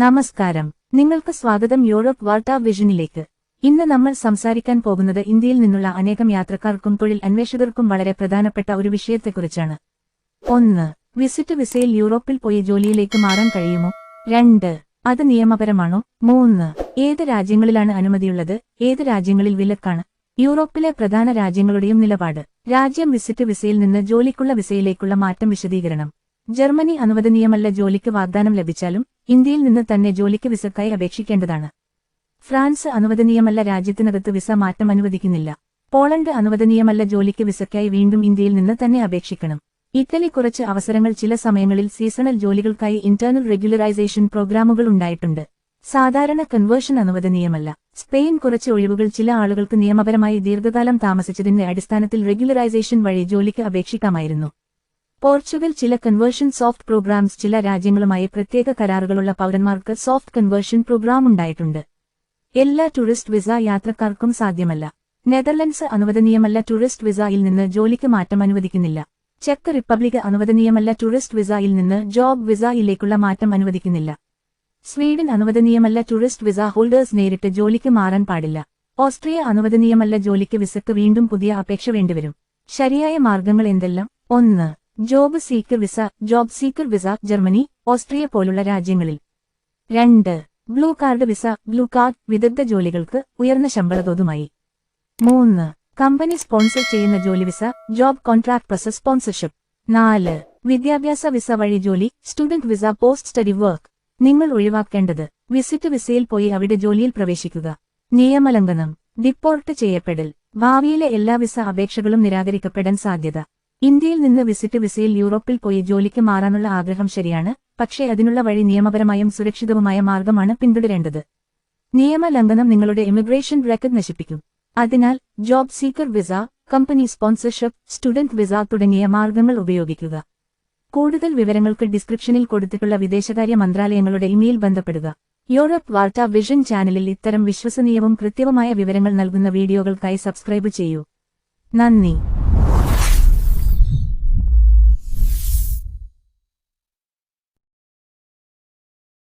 നമസ്കാരം. നിങ്ങൾക്ക് സ്വാഗതം യൂറോപ്പ് വാർത്താ വിഷനിലേക്ക്. ഇന്ന് നമ്മൾ സംസാരിക്കാൻ പോകുന്നത് ഇന്ത്യയിൽ നിന്നുള്ള അനേകം യാത്രക്കാർക്കും തൊഴിൽ അന്വേഷകർക്കും വളരെ പ്രധാനപ്പെട്ട ഒരു വിഷയത്തെക്കുറിച്ചാണ്. ഒന്ന് വിസിറ്റ് വിസയിൽ യൂറോപ്പിൽ പോയി ജോലിയിലേക്ക് മാറാൻ കഴിയുമോ? രണ്ട് അത് നിയമപരമാണോ? മൂന്ന് ഏത് രാജ്യങ്ങളിലാണ് അനുമതിയുള്ളത്? ഏത് രാജ്യങ്ങളിൽ വിലക്കാണ്? യൂറോപ്പിലെ പ്രധാന രാജ്യങ്ങളുടെയും നിലപാട്. രാജ്യം വിസിറ്റ് വിസയിൽ നിന്ന് ജോലിക്കുള്ള വിസയിലേക്കുള്ള മാറ്റം വിശദീകരണം. ജർമ്മനി അനുവദനീയമല്ല ജോലിക്ക് വാഗ്ദാനം ലഭിച്ചാലും ഇന്ത്യയിൽ നിന്ന് തന്നെ ജോലിക്ക് വിസക്കായി അപേക്ഷിക്കേണ്ടതാണ്. ഫ്രാൻസ് അനുവദനീയമല്ല രാജ്യത്തിനകത്ത് വിസ മാറ്റം അനുവദിക്കുന്നില്ല. പോളണ്ട് അനുവദനീയമല്ല ജോലിക്ക് വിസക്കായി വീണ്ടും ഇന്ത്യയിൽ നിന്ന് തന്നെ അപേക്ഷിക്കണം. ഇറ്റലി കുറച്ച് അവസരങ്ങൾ ചില സമയങ്ങളിൽ സീസണൽ ജോലികൾക്കായി ഇന്റേണൽ റെഗുലറൈസേഷൻ പ്രോഗ്രാമുകൾ ഉണ്ടായിട്ടുണ്ട്. സാധാരണ കൺവേർഷൻ അനുവദനീയമല്ല. സ്പെയിൻ കുറച്ച് ഒഴിവുകൾ ചില ആളുകൾക്ക് നിയമപരമായി ദീർഘകാലം താമസിച്ചതിന്റെ അടിസ്ഥാനത്തിൽ റെഗുലറൈസേഷൻ വഴി ജോലിക്ക് അപേക്ഷിക്കാമായിരുന്നു. പോർച്ചുഗൽ ചില കൺവേർഷൻ സോഫ്റ്റ് പ്രോഗ്രാംസ് ചില രാജ്യങ്ങളുമായി പ്രത്യേക കരാറുകളുള്ള പൗരന്മാർക്ക് സോഫ്റ്റ് കൺവേർഷൻ പ്രോഗ്രാം ഉണ്ടായിട്ടുണ്ട്. എല്ലാ ടൂറിസ്റ്റ് വിസ യാത്രക്കാർക്കും സാധ്യമല്ല. നെതർലൻഡ്സ് അനുവദനീയമല്ല ടൂറിസ്റ്റ് വിസയിൽ നിന്ന് ജോലിക്ക് മാറ്റം അനുവദിക്കുന്നില്ല. ചെക്ക് റിപ്പബ്ലിക് അനുവദനീയമല്ല ടൂറിസ്റ്റ് വിസയിൽ നിന്ന് ജോബ് വിസയിലേക്കുള്ള മാറ്റം അനുവദിക്കുന്നില്ല. സ്വീഡൻ അനുവദനീയമല്ല ടൂറിസ്റ്റ് വിസ ഹോൾഡേഴ്സ് നേരിട്ട് ജോലിക്ക് മാറാൻ പാടില്ല. ഓസ്ട്രിയ അനുവദനീയമല്ല ജോലിക്ക് വിസക്ക് വീണ്ടും പുതിയ അപേക്ഷ വേണ്ടിവരും. ശരിയായ മാർഗങ്ങൾ എന്തെല്ലാം? ഒന്ന് job seeker visa job seeker visa Germany Austria പോലുള്ള രാജ്യങ്ങളിൽ. രണ്ട് blue card visa blue card വിദഗ്ധ ജോലികൾക്ക് ഉയർന്ന ശമ്പളതോതുമായി മൂന്ന് കമ്പനി സ്പോൺസർ ചെയ്യുന്ന ജോലി visa job contract plus sponsorship. നാല് വിദ്യാഭ്യാസ വിസ വഴി ജോലി student visa post study work. നിങ്ങൾ ഒഴിവാക്കേണ്ടത് വിസിറ്റ് വിസയിൽ പോയി അവിടെ ജോലിയിൽ പ്രവേശിക്കുക. നിയമലംഘനം ഡിപ്പോർട്ട് ചെയ്യപ്പെടൽ. ഭാവിയിലെ എല്ലാ വിസ അപേക്ഷകളും നിരാകരിക്കപ്പെടാൻ സാധ്യത. ഇന്ത്യയിൽ നിന്ന് വിസിറ്റ് വിസയിൽ യൂറോപ്പിൽ പോയി ജോലിക്ക് മാറാനുള്ള ആഗ്രഹം ശരിയാണ് പക്ഷേ അതിനുള്ള വഴി നിയമപരമായും സുരക്ഷിതവുമായ മാർഗമാണ് പിന്തുടരേണ്ടത്. നിയമലംഘനം നിങ്ങളുടെ ഇമിഗ്രേഷൻ റെക്കോർഡ് നശിപ്പിക്കും. അതിനാൽ job seeker visa company sponsorship student visa തുടങ്ങിയ മാർഗങ്ങൾ ഉപയോഗിക്കുക. കൂടുതൽ വിവരങ്ങൾക്ക് ഡിസ്ക്രിപ്ഷനിൽ കൊടുത്തിട്ടുള്ള വിദേശകാര്യ മന്ത്രാലയങ്ങളുടെ ഇമെയിൽ ബന്ധപ്പെടുക. യൂറോപ്പ് വാർത്താ വിഷൻ ചാനലിൽ ഇത്തരം വിശ്വസനീയവും കൃത്യവുമായ വിവരങ്ങൾ നൽകുന്ന വീഡിയോകൾക്കായി സബ്സ്ക്രൈബ് ചെയ്യൂ. നന്ദി.